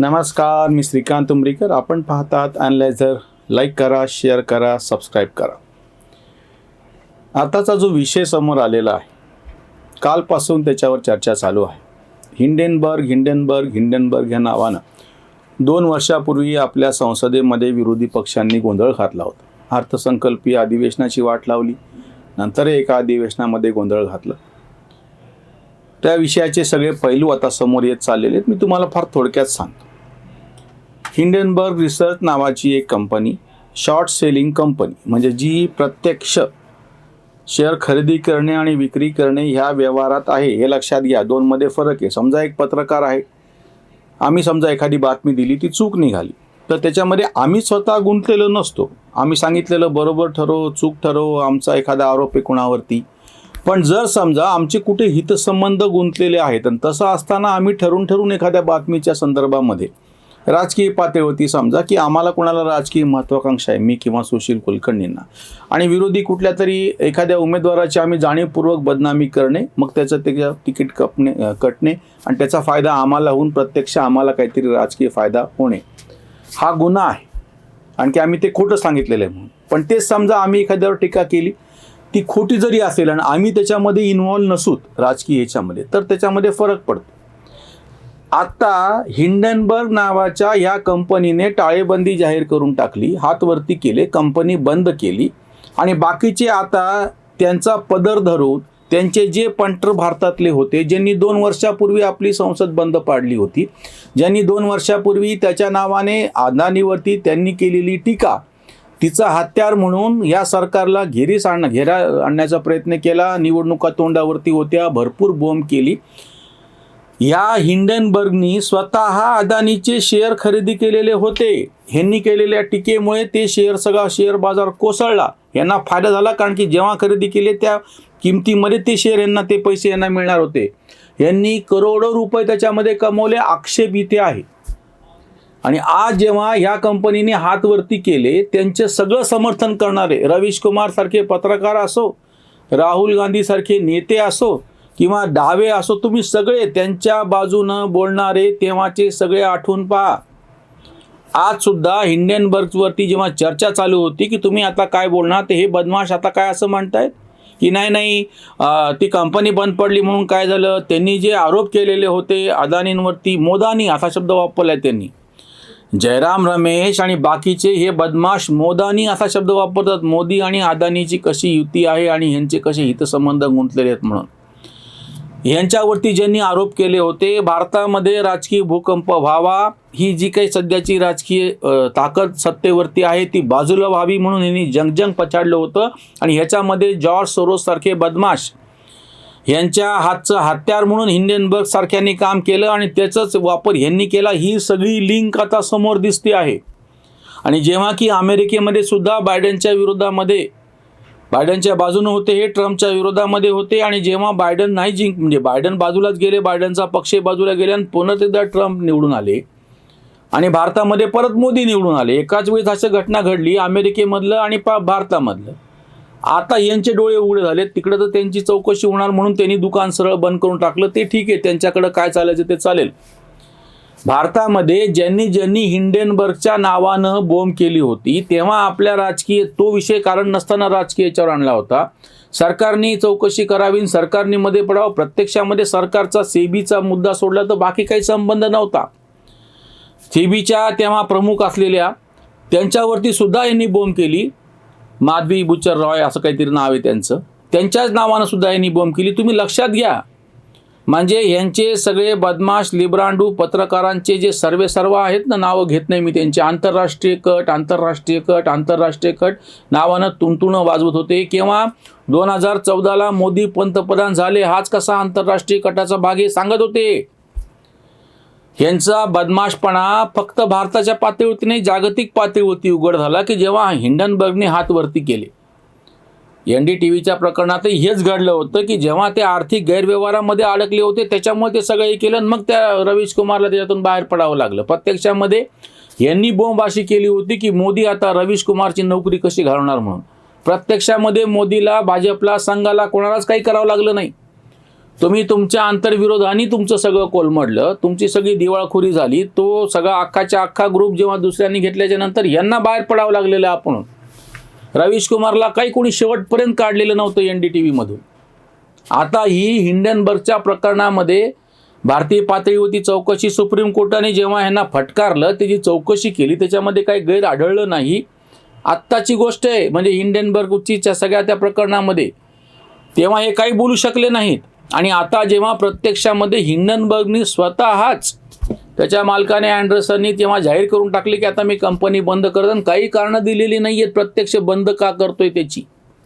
नमस्कार मी श्रीकांत उमरीकर. आपण पाहतात अनलायझर लाईक करा शेअर करा सबस्क्राईब करा. आताचा जो विषय समोर आलेला आहे कालपासून त्याच्यावर चर्चा चालू आहे. हिंडेनबर्ग हिंडेनबर्ग हिंडेनबर्ग ह्या नावानं दोन वर्षापूर्वी आपल्या संसदेमध्ये विरोधी पक्षांनी गोंधळ घातला होता. अर्थसंकल्पीय अधिवेशनाची वाट लावली नंतर एका अधिवेशनामध्ये गोंधळ घातलं. त्या विषयाचे सगळे पैलू आता समोर येत चाललेले आहेत. मी तुम्हाला फार थोडक्यात सांगतो. हिंडनबर्ग रिसर्च नावाची एक कंपनी शॉर्ट सेलिंग कंपनी म्हणजे जी प्रत्यक्ष शेअर खरेदी करणे आणि विक्री करणे ह्या व्यवहारात आहे हे लक्षात घ्या. दोनमध्ये फरक आहे. समजा एक पत्रकार आहे. आम्ही समजा एखादी बातमी दिली ती चूक निघाली. तर त्याच्यामध्ये आम्ही स्वतः गुंतलेलो नसतो. आम्ही सांगितलेलं बरोबर ठरव चूक ठरव आमचा एखादा आरोप आहे कुणावरती. पण जर समजा आमचे कुठे हितसंबंध गुंतलेले आहेत आणि तसं असताना आम्ही ठरून ठरून एखाद्या बातमीच्या संदर्भामध्ये राजकीय पातळीवरती समजा की आम्हाला कोणाला राजकीय महत्त्वाकांक्षा आहे मी किंवा सुशील कुलकर्णींना. आणि विरोधी कुठल्या तरी एखाद्या उमेदवाराची आम्ही जाणीवपूर्वक बदनामी करणे मग त्याचं त्याच्या तिकीट कपणे कटणे आणि त्याचा फायदा आम्हाला होऊन प्रत्यक्ष आम्हाला काहीतरी राजकीय फायदा होणे. हा गुन्हा आहे. आणखी आम्ही ते खोटं सांगितलेलं आहे म्हणून. पण तेच समजा आम्ही एखाद्यावर टीका केली ती खोटी जरी असेल आणि आम्ही त्याच्यामध्ये इन्व्हॉल्व नसूत राजकीय याच्यामध्ये तर त्याच्यामध्ये फरक पडतो. आता हिंडनबर्ग नावाच्या या कंपनीने टाळेबंदी जाहीर करून टाकली हातवरती केले कंपनी बंद केली. आणि बाकीचे आता त्यांचा पदर धरून त्यांचे जे पंटर भारतातले होते ज्यांनी दोन वर्षापूर्वी आपली संसद बंद पाडली होती ज्यांनी दोन वर्षापूर्वी त्याच्या नावाने अदानीवरती त्यांनी केलेली टीका तिचा हत्यार म्हणून या सरकारला घेरीस आण घेरा आणण्याचा प्रयत्न केला निवडणुका तोंडावरती होत्या भरपूर बोंब केली. या हिंडनबर्गनी स्वतः अदानीचे शेअर खरेदी केलेले होते. ह्यांनी केलेल्या टीकेमुळे ते शेअर सगळा शेअर बाजार कोसळला. यांना फायदा झाला कारण की जेव्हा खरेदी केले त्या किमतीमध्ये ते शेअर यांना ते पैसे यांना मिळणार होते. यांनी करोडो रुपये त्याच्यामध्ये कमवले आक्षेप इथे आहे. आणि आज जेव्हा ह्या कंपनीने हातवरती केले त्यांचे सगळं समर्थन करणारे रवीश कुमार सारखे पत्रकार असो राहुल गांधी सारखे नेते असो किंवा डावे असो तुम्ही सगळे त्यांच्या बाजूनं बोलणारे तेव्हाचे सगळे आठवून पहा. आजसुद्धा हिंडेनबर्गवरती जेव्हा चर्चा चालू होती की तुम्ही आता काय बोलणार ते हे बदमाश आता काय असं म्हणतायत? की नाही नाही ती कंपनी बंद पडली म्हणून काय झालं? त्यांनी जे आरोप केलेले होते अदानींवरती मोदानी असा शब्द वापरलाय त्यांनी. जयराम रमेश आणि बाकीचे हे बदमाश मोदानी असा शब्द वापरतात. मोदी आणि अदानीची कशी युती आहे आणि ह्यांचे कसे हितसंबंध गुंतलेले आहेत म्हणून. यांच्यावरती ज्यांनी आरोप केले होते भारतामध्ये राजकीय भूकंप व्हावा ही जी काही सध्याची राजकीय ताकद सत्तेवरती आहे ती बाजूला व्हावी म्हणून यांनी जंगजंग पछाडलं होतं. आणि ह्याच्यामध्ये जॉर्ज सोरोस सारखे बदमाश यांच्या हातचं हत्यार म्हणून हिंडेनबर्ग सारख्यांनी काम केलं आणि त्याचाच वापर ह्यांनी केला. ही सगळी लिंक आता समोर दिसते आहे. आणि जेव्हा की अमेरिकेमध्ये सुद्धा बायडनच्या विरोधामध्ये बायडनच्या बाजूने होते हे ट्रम्पच्या विरोधामध्ये होते आणि जेव्हा बायडन नाही जिंक म्हणजे बायडन बाजूलाच गेले बायडनचा पक्ष बाजूला गेले आणि पुन्हा एकदा ट्रम्प निवडून आले. आणि भारतामध्ये परत मोदी निवडून आले. एकाच वेळेस अशी घटना घडली अमेरिकेमधलं आणि पा भारतामधलं. आता यांचे डोळे उघडे झाले तिकडं तर त्यांची चौकशी होणार म्हणून त्यांनी दुकान सरळ बंद करून टाकलं. ते ठीक आहे. त्यांच्याकडं काय चालायचं ते चालेल. भारतामध्ये ज्यांनी ज्यांनी हिंडेनबर्गच्या नावानं बोंब केली होती तेव्हा आपल्या राजकीय तो विषय कारण नसताना राजकीय याच्यावर आणला होता. सरकारने चौकशी करावी आणि सरकारने मध्ये पडावं. प्रत्यक्षामध्ये सरकारचा सेबीचा मुद्दा सोडला तर बाकी काही संबंध नव्हता. सेबीच्या तेव्हा प्रमुख असलेल्या त्यांच्यावरती सुद्धा यांनी बोंब केली. माधवी बुचर रॉय असं काहीतरी नाव आहे त्यांचं. त्यांच्याच नावानं सुद्धा यांनी बोंब केली. तुम्ही लक्षात घ्या. म्हणजे यांचे सगळे बदमाश लिब्रांडू पत्रकारांचे जे सर्वे सर्व आहेत ना नावं घेत नाही मी त्यांचे. आंतरराष्ट्रीय कट आंतरराष्ट्रीय कट आंतरराष्ट्रीय कट नावानं तुणतुणं वाजवत होते. किंवा दोन हजार चौदाला मोदी पंतप्रधान झाले. हाच कसा आंतरराष्ट्रीय कटाचा भाग हे सांगत होते. यांचा बदमाशपणा फक्त भारताच्या पातळीवरती नाही जागतिक पातळीवरती उघड झाला की जेव्हा हिंडनबर्गने हात वरती केले. एन डी टी व्हीच्या प्रकरणातही हेच घडलं होतं की जेव्हा ते आर्थिक गैरव्यवहारामध्ये अडकले होते त्याच्यामुळे ते सगळं हे केलं आणि मग त्या रवीश कुमारला त्याच्यातून बाहेर पडावं लागलं. प्रत्यक्षामध्ये यांनी बोंब अशी केली होती की मोदी आता रवीश कुमारची नोकरी कशी घालवणार म्हणून. प्रत्यक्षामध्ये मोदीला भाजपला संघाला कोणालाच काही करावं लागलं नाही. तुम्ही तुमच्या आंतरविरोधाने तुमचं सगळं कोलमडलं तुमची सगळी दिवाळखोरी झाली तो सगळा अख्खाच्या अख्खा ग्रुप जेव्हा दुसऱ्यांनी घेतल्याच्या नंतर यांना बाहेर पडावं लागलेलं आपण. रवीश कुमारला काही कोणी शेवटपर्यंत काढलेलं नव्हतं एन डी टी व्हीमधून. आता ही हिंडनबर्गच्या प्रकरणामध्ये भारतीय पातळीवरती चौकशी सुप्रीम कोर्टाने जेव्हा ह्यांना फटकारलं त्याची चौकशी केली त्याच्यामध्ये काही गैर आढळलं नाही. आत्ताची गोष्ट आहे म्हणजे हिंडनबर्गच्या सगळ्या त्या प्रकरणामध्ये तेव्हा हे काही बोलू शकले नाहीत. आणि आता जेव्हा प्रत्यक्षामध्ये हिंडनबर्गनी स्वतःच त्याच्या मालकाने अँडरसननी तेव्हा जाहीर करून टाकले की आता मी कंपनी बंद करत आणि काही कारणं दिलेली नाही आहेत प्रत्यक्ष बंद का करतोय त्याची?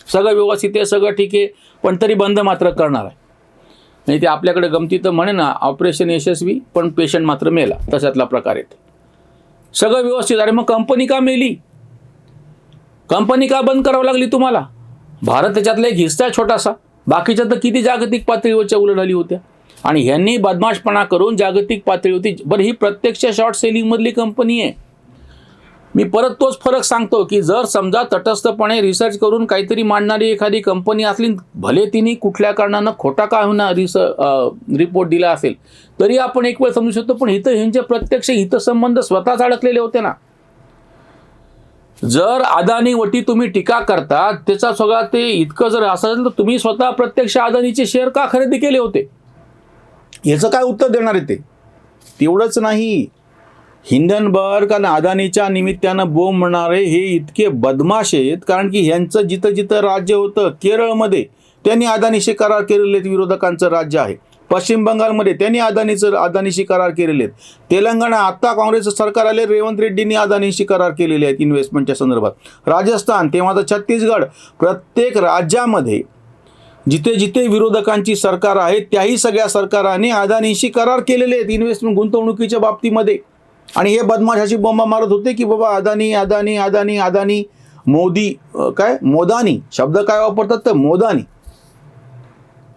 सगळं व्यवस्थित आहे सगळं ठीक आहे पण तरी बंद मात्र करणार आहे. नाही ते आपल्याकडे गमती तर म्हणे ना ऑपरेशन यशस्वी पण पेशंट मात्र मेला. तशातला प्रकार येते सगळं व्यवस्थित अरे मग कंपनी का मेली? कंपनी का बंद करावं लागली तुम्हाला? भारत त्याच्यातला एक हिस्सा आहे छोटासा. बाकीच्या तर किती जागतिक पातळीवरच्या उलाढाली होत्या. आणि ह्यांनी बदमाशपणा करून जागतिक पातळीवरती बरं ही प्रत्यक्ष शॉर्ट सेलिंगमधली कंपनी आहे. मी परत तोच फरक सांगतो की जर समजा तटस्थपणे रिसर्च करून काहीतरी मांडणारी एखादी कंपनी असली भले तिने कुठल्या कारणानं खोटा का होईना रिस रिपोर्ट दिला असेल तरी आपण एक वेळ समजू शकतो पण इथं ह्यांचे प्रत्यक्ष हितसंबंध स्वतःच अडकलेले होते ना. जर अदानीवरती तुम्ही टीका करता त्याचा सगळा ते इतकं जर असेल तर तुम्ही स्वतः प्रत्यक्ष अदानीचे शेअर का खरेदी केले होते? याचं काय उत्तर देणार आहे ते? तेवढंच नाही. हिंडनबर्ग आणि अदानीच्या निमित्तानं बोंब म्हणणारे हे इतके बदमाश आहेत कारण की ह्यांचं जिथं जिथं राज्य होतं केरळमध्ये त्यांनी अदानीशी करार केलेले आहेत विरोधकांचं राज्य आहे. पश्चिम बंगालमध्ये त्यांनी अदानीचं अदानीशी करार केलेले आहेत. तेलंगणा आत्ता काँग्रेसचं सरकार आले रेवंत रेड्डींनी अदानीशी करार केलेले आहेत इन्व्हेस्टमेंटच्या संदर्भात. राजस्थान तेव्हा तर छत्तीसगड प्रत्येक राज्यामध्ये जिथे जिथे विरोधकांची सरकार आहे त्याही सगळ्या सरकारांनी अदानीशी करार केलेले आहेत इन्व्हेस्टमेंट गुंतवणुकीच्या बाबतीमध्ये. आणि हे बदमाशाची बोंबा मारत होते की बाबा अदानी अदानी अदानी अदानी मोदी काय? मोदानी. शब्द काय वापरतात तर मोदानी.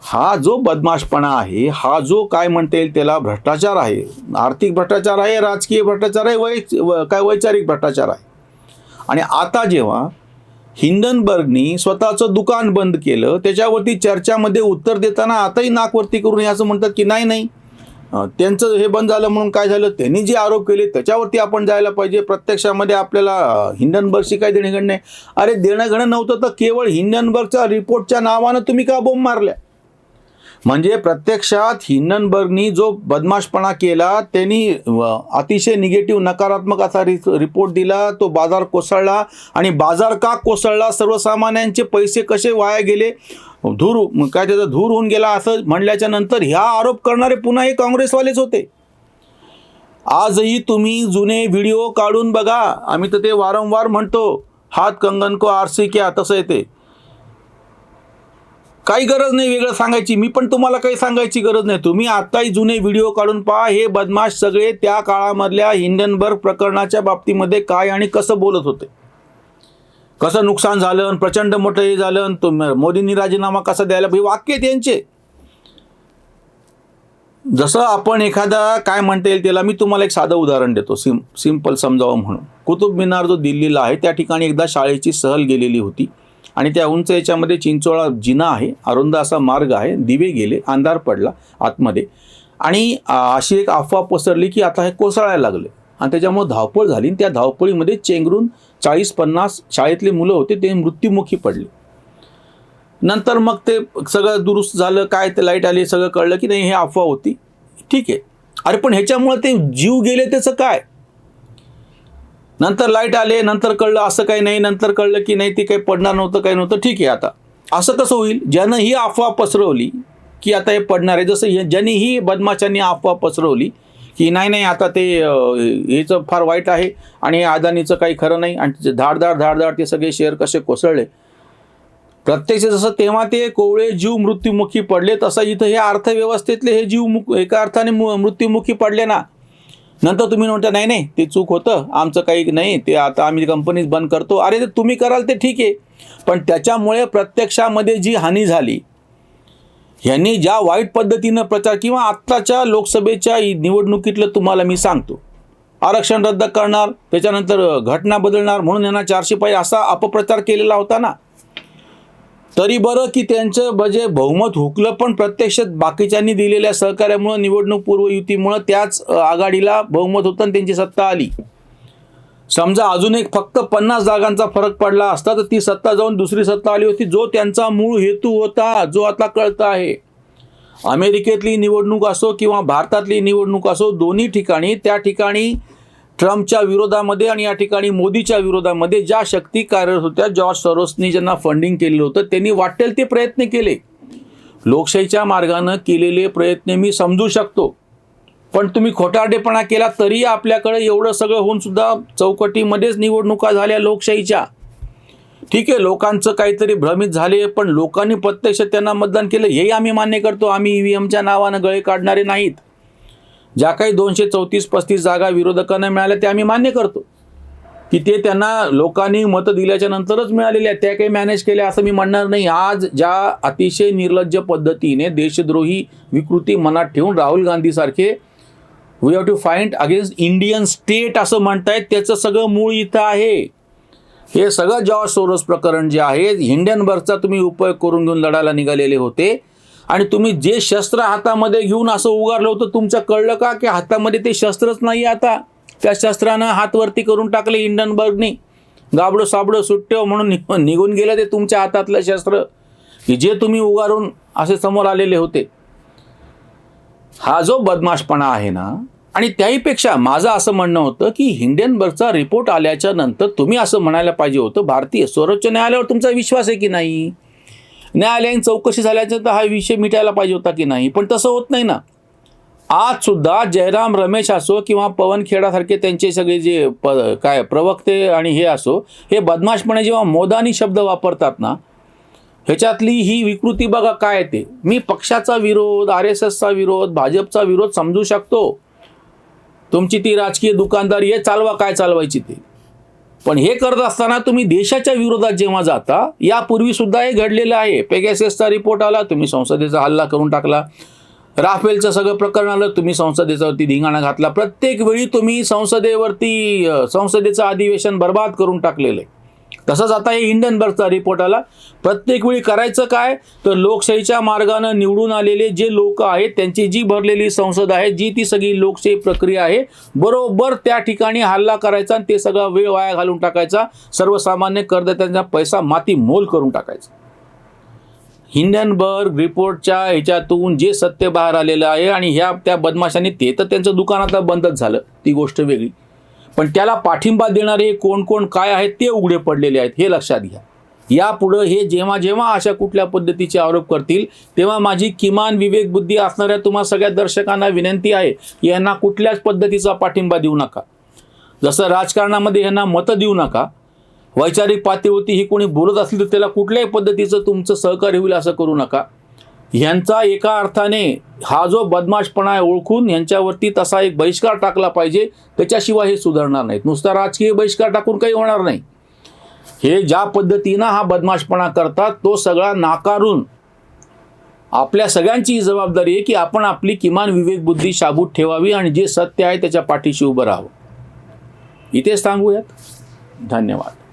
हा जो बदमाशपणा आहे हा जो काय म्हणता येईल त्याला भ्रष्टाचार आहे. आर्थिक भ्रष्टाचार आहे राजकीय भ्रष्टाचार आहे वै काय वैचारिक भ्रष्टाचार आहे. आणि आता जेव्हा हिंडनबर्गनी स्वतःचं दुकान बंद केलं. त्याच्यावरती चर्चामध्ये उत्तर देताना आताही नाकवरती करून हे असं म्हणतात की नाही नाही. त्यांचं हे बंद झालं म्हणून काय झालं? त्यांनी जे आरोप केले त्याच्यावरती आपण जायला पाहिजे. प्रत्यक्षामध्ये आपल्याला हिंडनबर्गशी काय देणं घेणं नाही. अरे देणं घेणं नव्हतं तर केवळ हिंडनबर्गच्या रिपोर्टच्या नावानं तुम्ही का बोंब मारल्या? म्हणजे प्रत्यक्षात हिंडनबर्गनी जो बदमाशपणा केला त्यांनी अतिशय निगेटिव्ह नकारात्मक असा रि रिपोर्ट दिला तो बाजार कोसळला आणि बाजार का कोसळला सर्वसामान्यांचे पैसे कसे वाया गेले? धूर काय त्याचा धूर होऊन गेला असं म्हणल्याच्या नंतर ह्या आरोप करणारे पुन्हा हे काँग्रेसवालेच होते. आजही तुम्ही जुने व्हिडिओ काढून बघा. आम्ही तर ते वारंवार म्हणतो हात कंगन को आरसी क्या तसं येते काही गरज नाही वेगळं सांगायची. मी पण तुम्हाला काही सांगायची गरज नाही. तुम्ही आत्ताही जुने व्हिडिओ काढून पहा. हे बदमाश सगळे त्या काळामधल्या हिंडनबर्ग प्रकरणाच्या बाबतीमध्ये काय आणि कसं बोलत होते. कसं नुकसान झालं आणि प्रचंड मोठं हे झालं आणि तुम मोदींनी राजीनामा कसा द्यायला हे वाक्य त्यांचे जसं आपण एखादा काय म्हणता येईल त्याला मी तुम्हाला एक साधं उदाहरण देतो. सिम सिंपल समजावं म्हणून. कुतुब मिनार जो दिल्लीला आहे त्या ठिकाणी एकदा शाळेची सहल गेलेली होती. आणि त्या उंच याच्यामध्ये चिंचोळा जिना आहे अरुंद असा मार्ग आहे दिवे गेले अंधार पडला आतमध्ये. आणि अशी एक अफवा पसरली की आता हे कोसळायला लागले. आणि त्याच्यामुळे धावपळ झाली आणि त्या धावपळीमध्ये चेंगरून चाळीस पन्नास शाळेतले मुलं होते ते मृत्युमुखी पडले. नंतर मग ते सगळं दुरुस्त झालं काय ते लाइट आली सगळं कळलं की नाही हे अफवा होती. ठीक आहे. अरे पण ह्याच्यामुळे ते जीव गेले त्याचं काय? नंतर लाइट आले नंतर कळलं असं काही नाही नंतर कळलं की नाही ते काही पडणार नव्हतं काही नव्हतं. ठीक आहे आता. असं कसं होईल? ज्यानं ही अफवा पसरवली की आता हे पडणार आहे जसं हे- ज्यांनी ही बदमाशांनी अफवा पसरवली की नाही नाही आता ते हेचं फार वाईट आहे आणि अदानीचं काही खरं नाही आणि ते धाडधाड ते सगळे शेअर कसे कोसळले. प्रत्यक्ष जसं तेव्हा ते कोवळे जीव मृत्युमुखी पडले तसं इथं हे अर्थव्यवस्थेतले हे जीव मुक एका अर्थाने मृत्युमुखी पडले ना. नंतर तुम्ही म्हणता नाही नाही ते चूक होतं आमचं काही नाही ते आता आम्ही कंपनीज बंद करतो. अरे ते तुम्ही कराल ते ठीक आहे. पण त्याच्यामुळे प्रत्यक्षामध्ये जी हानी झाली ह्यांनी ज्या वाईट पद्धतीनं प्रचार किंवा आत्ताच्या लोकसभेच्या निवडणुकीतलं तुम्हाला मी सांगतो. आरक्षण रद्द करणार त्याच्यानंतर घटना बदलणार म्हणून यांना चारशे पाहिजे असा अपप्रचार केलेला होता ना. तरी बरं की त्यांचं म्हणजे बहुमत हुकलं पण प्रत्यक्षात बाकीच्यांनी दिलेल्या सहकार्यामुळं निवडणूक पूर्व युतीमुळं त्याच आघाडीला बहुमत होतं आणि त्यांची सत्ता आली. समजा अजून एक फक्त पन्नास जागांचा फरक पडला असता तर ती सत्ता जाऊन दुसरी सत्ता आली होती जो त्यांचा मूळ हेतू होता जो आता कळत आहे. अमेरिकेतली निवडणूक असो किंवा भारतातली निवडणूक असो दोन्ही ठिकाणी त्या ठिकाणी ट्रम्पच्या विरोधामध्ये आणि या ठिकाणी मोदीच्या विरोधामध्ये ज्या शक्ती कार्यरत होत्या जॉर्ज सरोसनी ज्यांना फंडिंग केलेलं होतं त्यांनी वाटेल ते प्रयत्न केले. लोकशाहीच्या मार्गानं केलेले प्रयत्न मी समजू शकतो. पण तुम्ही खोटारडेपणा केला तरी आपल्याकडे एवढं सगळं होऊन सुद्धा चौकटीमध्येच निवडणुका झाल्या लोकशाहीच्या. ठीक आहे लोकांचं काहीतरी भ्रमित झाले पण लोकांनी प्रत्यक्ष त्यांना मतदान केलं हेही आम्ही मान्य करतो. आम्ही ई वी एमच्या नावानं गळे काढणारे नाहीत. ज्या काही दोनशे चौतीस पस्तीस जागा विरोधकांना मिळाल्या त्या आम्ही मान्य करतो. की ते त्यांना लोकांनी मतं दिल्याच्या नंतरच मिळालेल्या आहेत. त्या काही मॅनेज केल्या असं मी म्हणणार नाही. आज ज्या अतिशय निर्लज्ज पद्धतीने देशद्रोही विकृती मनात ठेवून Rahul गांधीसारखे we have to find against Indian state असं म्हणतायत त्याचं सगळं मूळ इथं आहे. हे सगळं जॉर्ज सोरोस प्रकरण जे आहे हिंडनबर्गचा तुम्ही उपयोग करून घेऊन लढायला निघालेले होते. आणि तुम्ही जे शस्त्र हातामध्ये घेऊन असं उगारलं होतं तुमचं कळलं का की हातामध्ये ते शस्त्रच नाही आता? त्या शस्त्रानं हातवरती करून टाकले हिंडनबर्गनी गाबडं साबडं सुट्ट्यो म्हणून निघून गेलं ते तुमच्या हातातलं शस्त्र. की जे तुम्ही उगारून असे समोर आलेले होते. हा जो बदमाशपणा आहे ना आणि त्याहीपेक्षा माझं असं म्हणणं होतं की हिंडेनबर्गचा रिपोर्ट आल्याच्यानंतर तुम्ही असं म्हणायला पाहिजे होतं भारतीय सर्वोच्च न्यायालयावर तुमचा विश्वास आहे की नाही? न्यायालयीन चौकशी झाल्याच्या तर हा विषय मिटायला पाहिजे होता की नाही? पण तसं होत नाही ना. आज सुद्धा जयराम रमेश असो किंवा पवन खेडासारखे त्यांचे सगळे जे प काय प्रवक्ते आणि हे असो हे बदमाशपणे जेव्हा मोदानी शब्द वापरतात ना ह्याच्यातली ही विकृती बघा काय ते. मी पक्षाचा विरोध आर एस एसचा विरोध भाजपचा विरोध समजू शकतो. तुमची ती राजकीय दुकानदारी हे चालवा काय चालवायची ते? पण हे करत असताना तुम्ही देशाच्या विरोधात जेव्हा जाता यापूर्वी सुद्धा हे घडलेलं आहे. पेगॅसेसचा रिपोर्ट आला तुम्ही संसदेचा हल्ला करून टाकला. राफेलचं सगळं प्रकरण आलं तुम्ही संसदेच्यावरती धिंगाणा घातला. प्रत्येक वेळी तुम्ही संसदेवरती संसदेचं अधिवेशन बर्बाद करून टाकलेलं आहे. तसंच आता हे हिंडनबर्गचा रिपोर्ट आला. प्रत्येक वेळी करायचं काय? तर लोकशाहीच्या मार्गानं निवडून आलेले जे लोक आहेत त्यांची जी भरलेली संसद आहे जी ती सगळी लोकशाही प्रक्रिया आहे बरोबर त्या ठिकाणी हल्ला करायचा आणि ते सगळा वेळ वाया घालून टाकायचा. सर्वसामान्य करदात्यांचा पैसा माती मोल करून टाकायचा. हिंडनबर्ग रिपोर्टच्या ह्याच्यातून जे सत्य बाहेर आलेलं आहे आणि ह्या त्या बदमाशांनी ते तर त्यांचं दुकान आता बंदच झालं. ती गोष्ट वेगळी. पण त्याला पाठिंबा देणारे कोण कोण काय आहेत ते उघडे पडलेले आहेत हे लक्षात घ्या. यापुढं हे जेव्हा जेव्हा अशा कुठल्या पद्धतीचे आरोप करतील तेव्हा माझी किमान विवेकबुद्धी असणाऱ्या तुम्हा सगळ्या दर्शकांना विनंती आहे की यांना कुठल्याच पद्धतीचा पाठिंबा देऊ नका. जसं राजकारणामध्ये यांना मतं देऊ नका वैचारिक पातळीवरती ही कोणी बोलत असली तर त्याला कुठल्याही पद्धतीचं तुमचं सहकार्य होईल असं करू नका. ह्यांचा एका अर्थाने हा जो बदमाशपणा आहे ओळखून यांच्यावरती तसा एक बहिष्कार टाकला पाहिजे त्याच्याशिवाय हे सुधारणार नाहीत. नुसता राजकीय बहिष्कार टाकून काही होणार नाही. हे ज्या पद्धतीनं हा बदमाशपणा करतात तो सगळा नाकारून आपल्या सगळ्यांची जबाबदारी आहे की आपण आपली किमान विवेकबुद्धी शाबूत ठेवावी आणि जे सत्य आहे त्याच्या पाठीशी उभं राहावं. इथेच थांबूयात. धन्यवाद.